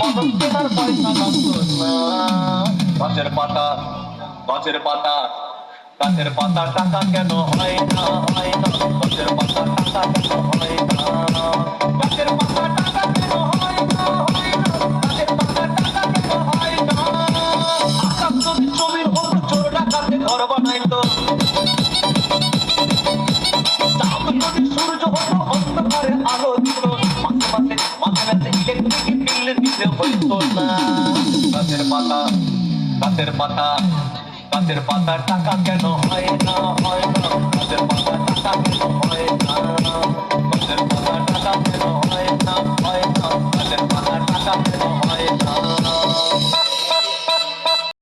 বদল কেনার পয়সা লাগতো না গাছের পাতা গাছের পাতা গাছের পাতা টাকা কেন হয় না হয় না? গাছের পাতা টাকা কেন হয় না? দিতে হইতো না গাছের পাতা গাছের পাতা গাছের পাতা টাকা কেন হয় না হয় না? গাছের পাতা